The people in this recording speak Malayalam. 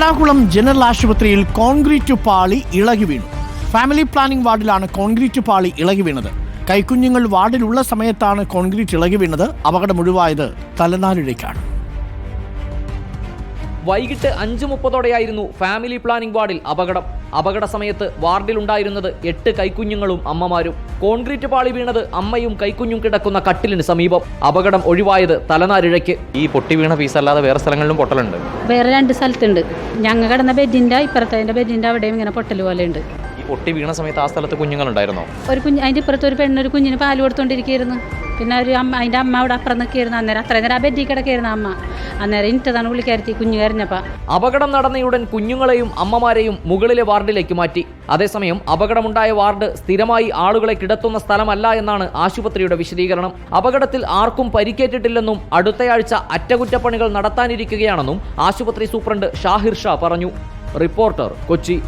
എറണാകുളം ജനറൽ ആശുപത്രിയിൽ കോൺക്രീറ്റ് പാളി ഇളകി വീണു. ഫാമിലി പ്ലാനിംഗ് വാർഡിലാണ് കോൺക്രീറ്റ് പാളി ഇളകി വീണത്. കൈക്കുഞ്ഞുങ്ങൾ വാർഡിലുള്ള സമയത്താണ് കോൺക്രീറ്റ് ഇളകി വീണത്. അപകടം ഒഴിവായത് തലനാരിഴയ്ക്കാണ്. വൈകിട്ട് അഞ്ച് മുപ്പതോടെയായിരുന്നു ഫാമിലി പ്ലാനിംഗ് വാർഡിൽ അപകടം. അപകട സമയത്ത് വാർഡിലുണ്ടായിരുന്നത് എട്ട് കൈക്കുഞ്ഞുങ്ങളും അമ്മമാരും. കോൺക്രീറ്റ് പാളി വീണത് അമ്മയും കൈക്കുഞ്ഞും കിടക്കുന്ന കട്ടിലിന് സമീപം. അപകടം ഒഴിവായത് തലനാരിഴയ്ക്ക്. ഈ പൊട്ടി വീണ പീസ് അല്ലാതെ വേറെ സ്ഥലങ്ങളിലും പൊട്ടലുണ്ട്? വേറെ രണ്ട് സ്ഥലത്തുണ്ട്. ഞങ്ങൾ കിടന്ന ബെഡിന്റെ ഇപ്പുറത്തെ ബെഡിന്റെ അവിടെയും ഇങ്ങനെ പൊട്ടൽ പോലെ ഉണ്ട്. ഈ പൊട്ടി വീണ സമയത്ത് ആ സ്ഥലത്ത് കുഞ്ഞുങ്ങളുണ്ടായിരുന്നോ? ഒരു കുഞ്ഞ് അതിന്റെ ഇപ്പുറത്ത് ഒരു പെണ്ണൊരു കുഞ്ഞിന് പാൽ കൊടുത്തോണ്ടിരിക്കുകയായിരുന്നു പിന്നെ ഒരു അമ്മ അതിന്റെ അമ്മ അവിടെ അപ്പുറം നിൽക്കിയിരുന്ന അന്നേരം. അത്രയും നേരം ആ ബെഡി കിടക്കിയിരുന്ന അമ്മ. അന്നേരം ഇന്നിട്ടതാണ് വിളിക്കാരുത്തി കുഞ്ഞു കരഞ്ഞപ്പോൾ അപകടം നടന്നയുടൻ കുഞ്ഞുങ്ങളെയും അമ്മമാരെയും മുകളിലെ വാർഡിലേക്ക് മാറ്റി. അതേസമയം അപകടമുണ്ടായ വാർഡ് സ്ഥിരമായി ആളുകളെ കിടത്തുന്ന സ്ഥലമല്ല എന്നാണ് ആശുപത്രിയുടെ വിശദീകരണം. അപകടത്തിൽ ആർക്കും പരിക്കേറ്റിട്ടില്ലെന്നും അടുത്തയാഴ്ച അറ്റകുറ്റപ്പണികൾ നടത്താനിരിക്കുകയാണെന്നും ആശുപത്രി സൂപ്രണ്ട് ഷാഹിർ ഷാ പറഞ്ഞു. റിപ്പോർട്ടർ കൊച്ചി.